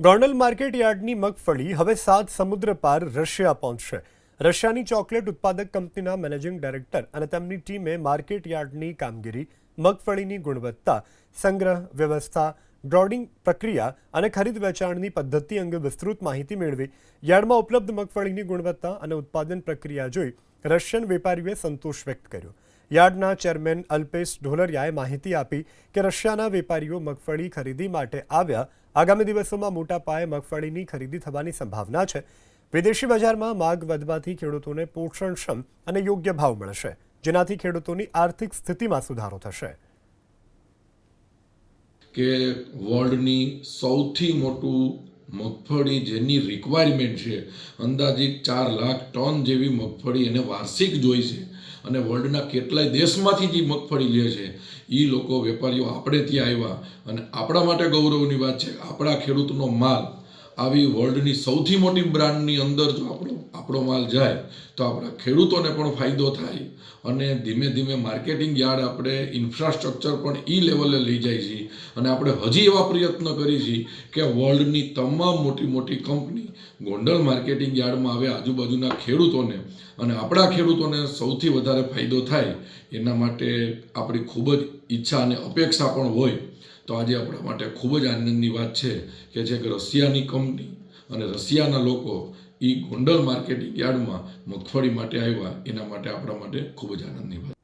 Gondal market યાર્ડની મગફળી હવે સાત સમુદ્ર પાર રશિયા પહોંચશે. રશિયાની ચોકલેટ ઉત્પાદક કંપનીના મેનેજિંગ ડાયરેક્ટર અને તેમની ટીમે માર્કેટ યાર્ડની કામગીરી, મગફળીની ગુણવત્તા, સંગ્રહ, વ્યવસ્થા ડ્રોડિંગ પ્રક્રિયા અને ખરીદ વેચાણની પદ્ધતિ અંગે વિસ્તૃત માહિતી મેળવી. યાર્ડમાં ઉપલબ્ધ મગફળીની ગુણવત્તા અને ઉત્પાદન પ્રક્રિયા જોઈ રશિયન વેપારીઓએ સંતોષ વ્યક્ત કર્યો. યાર્ડના ચેરમેન અલ્પેશ ઢોલરિયાએ માહિતી આપી કે રશિયાના વેપારીઓ મગફળી ખરીદી માટે આવ્યા. આગામી દિવસોમાં મોટા પાયે મગફળીની ખરીદી થવાની સંભાવના છે. વિદેશી બજારમાં માગ વધવાથી ખેડૂતોને પોષણક્ષમ અને યોગ્ય ભાવ મળશે, જેનાથી ખેડૂતોની આર્થિક સ્થિતિમાં સુધારો થશે. કે વર્લ્ડની સૌથી મોટું મગફળી જેની રિક્વાયરમેન્ટ છે, અંદાજિત ચાર લાખ ટન જેવી મગફળી એને વાર્ષિક જોઈ છે. અને વર્લ્ડના કેટલાય દેશમાંથી જે મગફળી લે છે એ લોકો વેપારીઓ આપણે ત્યાં આવ્યા. અને આપણા માટે ગૌરવની વાત છે આપણા ખેડૂતનો માલ આવી વર્લ્ડની સૌથી મોટી બ્રાન્ડની અંદર જો આપણો આપણો માલ જાય, તો આપણા ખેડૂતોને પણ ફાયદો થાય. અને ધીમે ધીમે માર્કેટિંગ યાર્ડ આપણે ઇન્ફ્રાસ્ટ્રક્ચર પણ ઈ લેવલે લઈ જાય છે. અને આપણે હજી એવા પ્રયત્ન કરી છીએ કે વર્લ્ડની તમામ મોટી મોટી કંપની ગોંડલ માર્કેટિંગ યાર્ડમાં આવે આજુબાજુના ખેડૂતોને. અને આપણા ખેડૂતોને સૌથી વધારે ફાયદો થાય એના માટે આપણી ખૂબ જ ઈચ્છા અને અપેક્ષા પણ હોય તો આજે આપણા માટે ખૂબ જ આનંદની વાત છે કે જે રશિયાની કંપની અને રશિયાના લોકો એ ગોંડલ માર્કેટિંગ યાર્ડમાં મગફળી માટે આવ્યા, એના માટે આપણા માટે ખૂબ જ આનંદની વાત